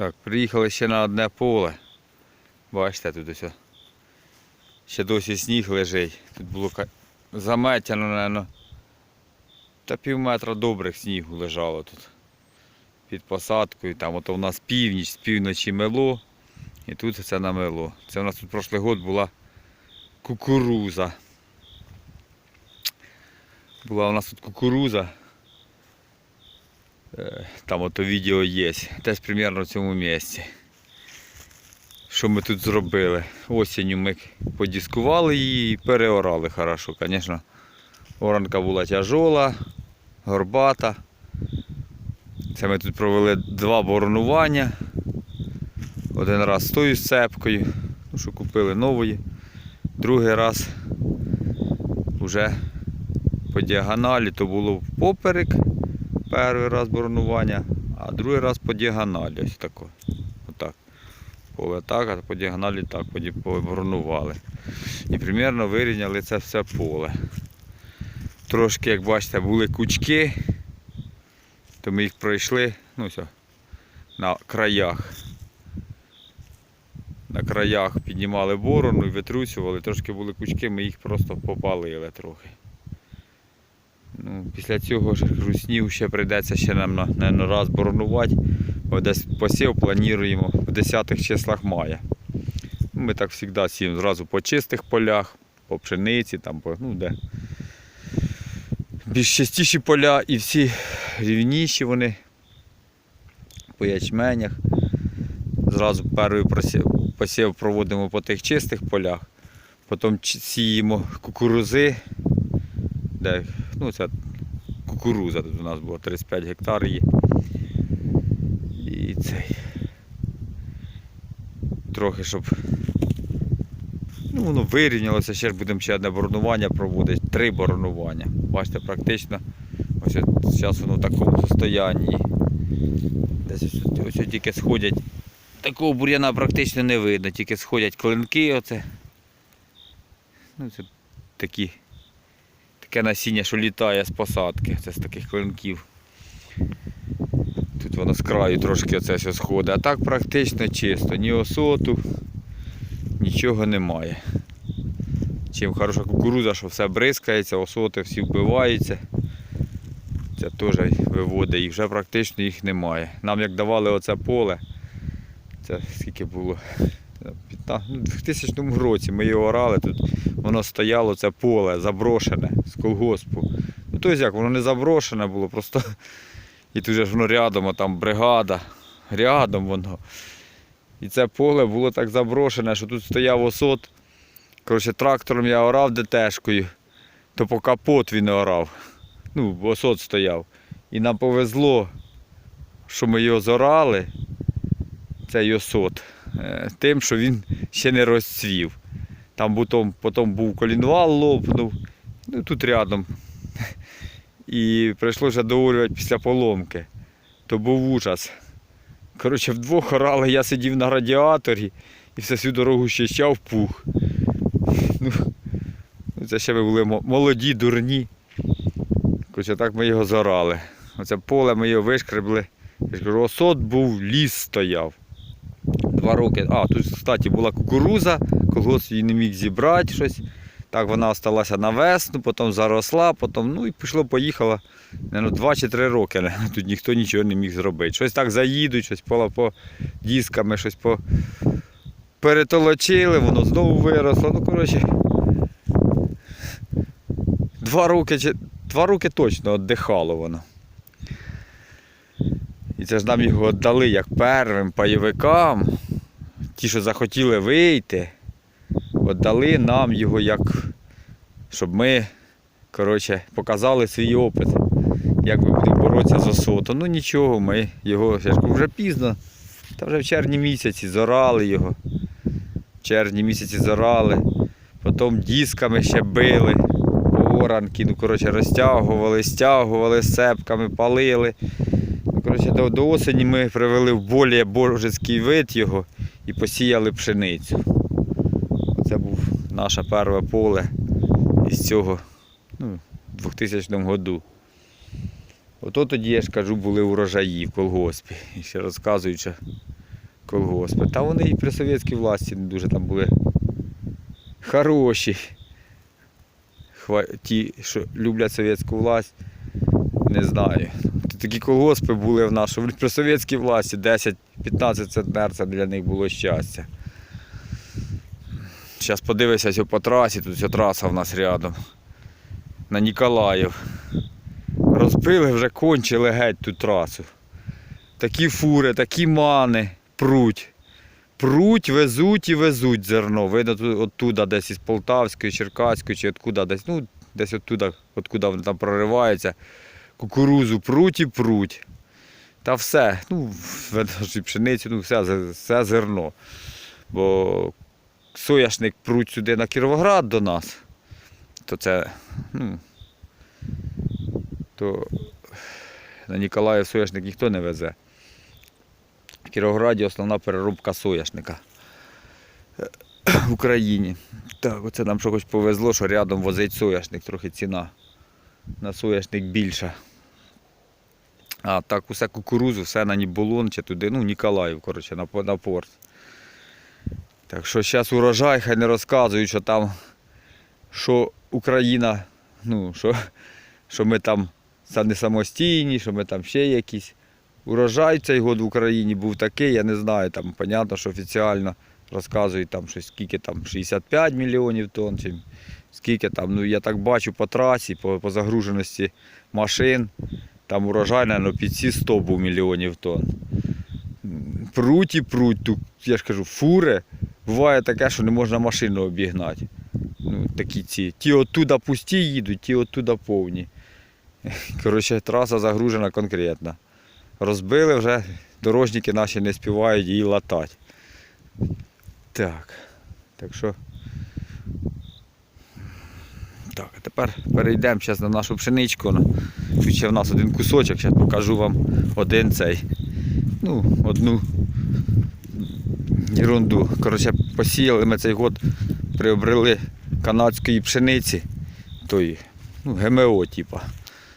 Так, приїхали ще на одне поле. Бачите, тут ось. Ще досі сніг лежить. Тут було заметено, напевно. Та пів метра добрих снігу лежало тут. Під посадкою. Там ото у нас північ, з півночі мело. І тут це намело. Це у нас тут прошлий год була кукуруза. Була у нас тут кукуруза. Там ото відео є. Десь примерно в цьому місці. Що ми тут зробили? Осінню ми подіскували її і переорали хорошо. Звісно, оранка була тяжола, горбата. Це ми тут провели два боронування. Один раз з тою сцепкою, ну, що купили нової. Другий раз вже по діагоналі то було поперек перший раз боронування, а другий раз по діагоналі. Ось тако. Отак. Поле так, а по діагоналі так поборонували. І примерно вирівняли це все поле. Трошки, як бачите, були кучки, то ми їх пройшли ну, все, на краях. На краях піднімали борону і витрусювали, трошки були кучки, ми їх просто попалили трохи. Ну, після цього ж снігу ще прийдеться ще нам на, раз боронувати. Бо десь посів плануємо в 10 числах мая. Ми так завжди сіємо зразу по чистих полях, по пшениці, там, по, ну, де більш частіші поля і всі рівніші вони по ячменях. Зразу перший просів- посів проводимо по тих чистих полях, потім сіємо кукурузи, де, ну, це кукуруза тут у нас було 35 гектар є. І цей. Трохи, щоб ну, воно вирівнялося, ще ж будемо ще одне боронування проводити, три боронування. Бачите, практично ось зараз воно в такому состоянні. Десь ось, ось тільки сходять. Такого бур'яна практично не видно, тільки сходять клинки оце. Ну, це такі, таке насіння, що літає з посадки. Це з таких клинків. Тут воно з краю трошки оце все сходить. А так практично чисто. Ні осоту, нічого немає. Чим хороша кукуруза, що все бризкається, осоти всі вбиваються. Це теж виводить їх, вже практично їх немає. Нам як давали оце поле, це скільки було? Це 15, ну, в 2000 році ми його орали, тут воно стояло, це поле заброшене з колгоспу. Ну тобто як, воно не заброшене було, просто і тут же воно рядом, а там бригада, рядом воно. І це поле було так заброшене, що тут стояв осот. Коротше, трактором я орав ДТшкою, то по капот він орав. Ну, осот стояв. І нам повезло, що ми його зорали, цей осот, тим, що він ще не розцвів. Там потім, потім був колінвал лопнув, ну тут рядом. І прийшлося доорювати після поломки. То був ужас. Коротше, вдвох орали, я сидів на радіаторі і все всю дорогу щищав пух. Ну, це ще ми були молоді, дурні. Коротше, так ми його зорали. Оце поле ми його вишкребли. Осот був, ліс стояв. Два роки. А, тут, кстати, була кукуруза, колгосп її не міг зібрати щось. Так вона залишилася на весну, потім заросла, потім, ну і пішло, поїхало. Наверно, два чи три роки. Тут ніхто нічого не міг зробити. Щось так заїдуть, щось по, по дисками, щось по перетолочили, воно знову виросло. Ну, коротше. Два роки, чи- два роки точно віддихало воно. І це ж нам його віддали як первим пайовикам. Ті, що захотіли вийти, віддали нам його як, щоб ми коротше, показали свій опит, як ми будемо боротися з осотом. Ну нічого, ми його вже пізно. Та вже в червні місяці зорали його. В червні місяці зорали. Потім дисками ще били. Оранки, ну коротше, розтягували, стягували, сепками палили. Ну, коротше, до, до осені ми привели в більш божеський вид його і посіяли пшеницю. Це був наше перше поле із цього ну, 2000 году. Ото тоді, я ж кажу, були урожаї в колгоспі. І ще розказують, що колгоспи. Та вони і при совєтській власті дуже там були хороші. Ті, що люблять совєтську власть, не знаю. Такі колгоспи були в нас, при совєтській власті 10-15 центнер це для них було щастя. Зараз подивися по трасі, тут ось траса в нас рядом. На Ніколаїв. Розбили вже кончили геть ту трасу. Такі фури, такі мани пруть. Пруть, везуть і везуть зерно. Видно оттуда, десь із Полтавської, Черкаської, чи откуда десь, ну, десь оттуда, откуда вони там прориваються. Кукурузу пруть і пруть. Та все. Ну, пшеницю, ну, все, все зерно. Бо соняшник пруть сюди на Кіровоград до нас, то це, ну, то на Ніколаїв соняшник ніхто не везе. В Кіровограді основна переробка соняшника е, в Україні. Так, оце нам щось повезло, що рядом возить соняшник, трохи ціна на соняшник більша. А так усе кукурузу, все на Ніболон чи туди, ну, Ніколаїв, коротше, на, на порт. Так що зараз урожай, хай не розказують, що там, що Україна, ну, що, що ми там не самостійні, що ми там ще якісь. Урожай цей год в Україні був такий, я не знаю, там, понятно, що офіціально розказують там щось, скільки там 65 мільйонів тонн, чи скільки там, ну я так бачу по трасі, по, по загруженості машин, там урожай, мабуть, під ці 100 був мільйонів тонн. Пруть і пруть, тут, я ж кажу, фури. Буває таке, що не можна машину обігнати. Ну, такі ці. Ті оттуда пусті їдуть, ті оттуда повні. Коротше, траса загружена конкретно. Розбили вже, дорожники наші не співають її латати. Так. Так що. Так, а тепер перейдемо на нашу пшеничку. Тут ще в нас один кусочок, зараз покажу вам один цей. Ну, одну ерунду. Коротше, посіяли ми цей год, приобрели канадської пшениці, тої, ну, ГМО, типа.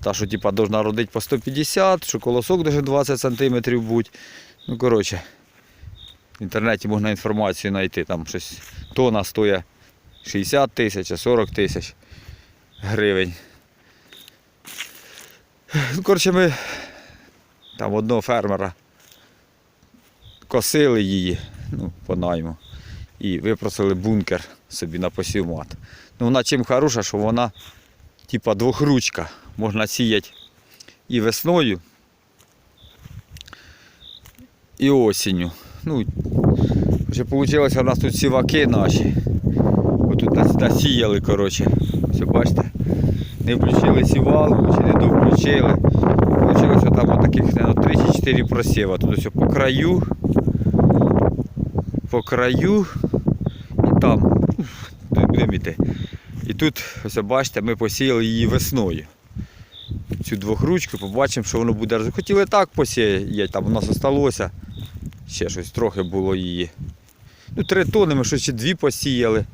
Та, що типа, должна родити по 150, що колосок даже 20 см будь. Ну, коротше, в інтернеті можна інформацію знайти, там щось тона стоїть 60 тисяч, 40 тисяч гривень. Ну, коротше, ми там одного фермера косили її, ну, по найму, і випросили бункер собі на посівмат. Ну, вона чим хороша, що вона типа двохручка. Можна сіяти і весною, і осінню. Ну, вже вийшло у нас тут сіваки наші. Отут нас насіяли, коротше. Все, бачите? Не включили сівалку чи не довключили. Получилося там отаких 3-4 просіва. Тут все по краю, по краю і там. Тут будемо йти. І тут, ось бачите, ми посіяли її весною. Цю двохручку, побачимо, що воно буде. Хотіли так посіяти, там у нас залишилося. Ще щось трохи було її. Ну, три тони, ми щось ще дві посіяли,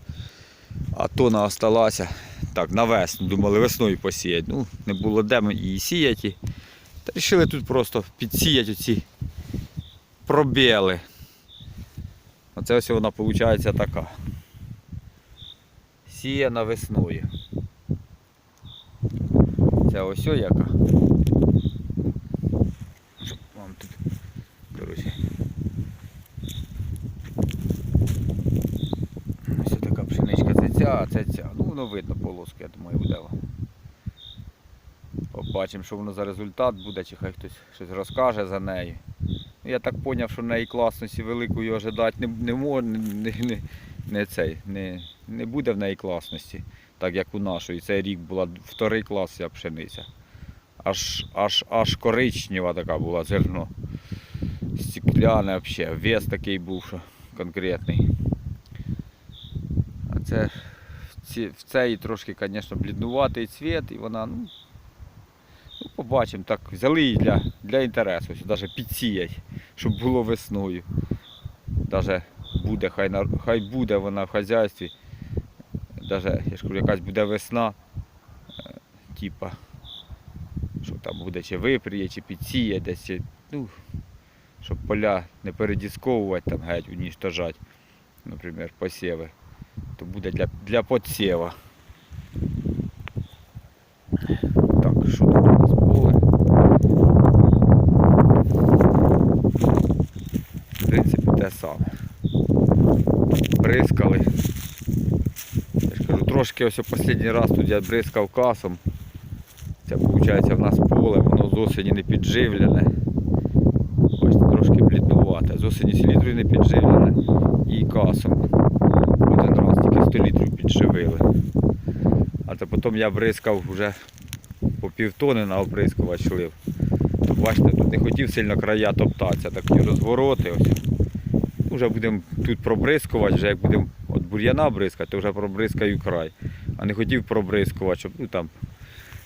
а тона осталася. Так, на весну. Думали весною посіяти. Ну, не було де ми її сіяти. Та вирішили тут просто підсіяти оці пробіли. Оце ось вона виходить така. Сіяна весною. Це ось яка. Щоб Вам тут, коротше. Ось така пшеничка, це ця, а це ця. Ну воно видно полоску, я думаю, буде. Побачимо, що воно за результат буде, чи хай хтось щось розкаже за нею. Ну, Я так зрозумів, що в неї класності великої ожидати не, не, мо- не, не, не, цей, не, не буде в неї класності, так як у нашої. Цей рік була вторий клас ця пшениця. Аж, аж, аж коричнева така була зерно. Стекляне взагалі. Вес такий був, що конкретний. А це в цей трошки, звісно, бліднуватий цвіт, і вона, ну, ну побачимо, так, взяли її для, для інтересу, навіть підсіять, щоб було весною. Даже буде, хай, хай буде вона в хазяйстві. Даже, я ж кажу, якась буде весна, е, типа, що там буде чи випріє, чи підсіє десь, чи, ну, щоб поля не передісковувати там геть, уніштожати, наприклад, посіви, то буде для, для подсєва. Так, що тут у нас поле? В принципі, те саме. Бризкали. Я ж кажу, трошки ось останній раз тут я бризкав касом. Це виходить в нас поле, воно з осені не підживлене. Бачите, трошки бліднувате. З осені селітрою не підживлене і касом. 100 літрів підживили. А то потім я бризкав вже по півтони на оприскувач лив. Бачите, тут не хотів сильно края топтатися, такі розвороти ось. Вже будемо тут пробризкувати, вже як будемо від бур'яна бризкати, то вже пробризкаю край. А не хотів пробризкувати, щоб ну, там,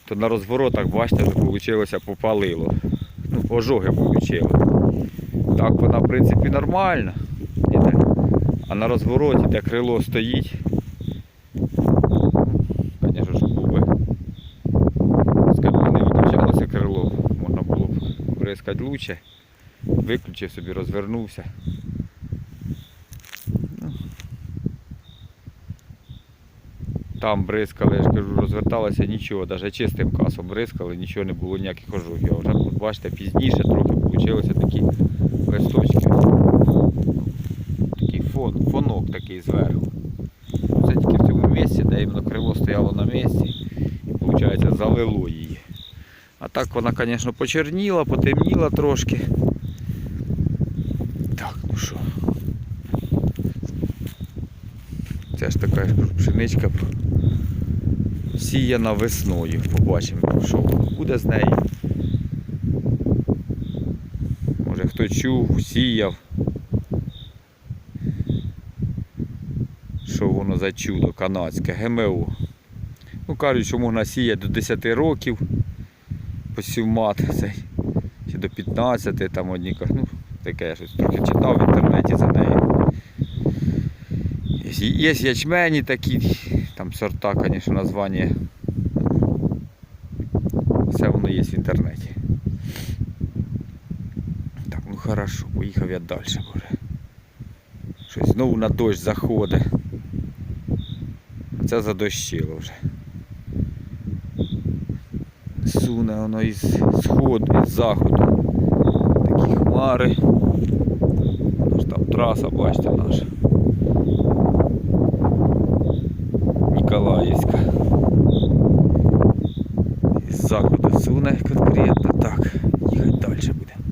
то на розворотах, бачите, вже вийшло, попалило. Ну, ожоги вийшли. Так вона, в принципі, нормально. Іде. А на розвороті, де крило стоїть, звісно ж, був би. Скажімо, не виключалося крило, можна було б бризкати лучше. Виключив собі, розвернувся. Ну. Там бризкали, я ж кажу, розверталося нічого, навіть чистим касом бризкали, нічого не було ніяких ожогів. А вже бачите, пізніше трохи вийшли такі листочки. Такий фон, фонок такий зверху. Це тільки в цьому місці, де іменно крило стояло на місці і виходить залило її. А так вона, звісно, почерніла, потемніла трошки. Так, ну що. Це ж така пшеничка сіяна весною. Побачимо, що буде з нею. Може хто чув, сіяв. Що воно за чудо канадське, ГМО. Ну кажуть, що можна сіяти до 10 років посівмат цей. Чи до 15 там одні ну таке я щось трохи читав в інтернеті за нею. Є, ячмені такі, там сорта, звісно, названня. Все воно є в інтернеті. Так, ну хорошо, поїхав я далі, може. Щось знову на дощ заходить. Це задощило вже. Суне воно із сходу, із заходу. Такі хмари. Аж там траса, бачите, наша. Ніколаївська. Із заходу суне конкретно. Так, їхати далі буде.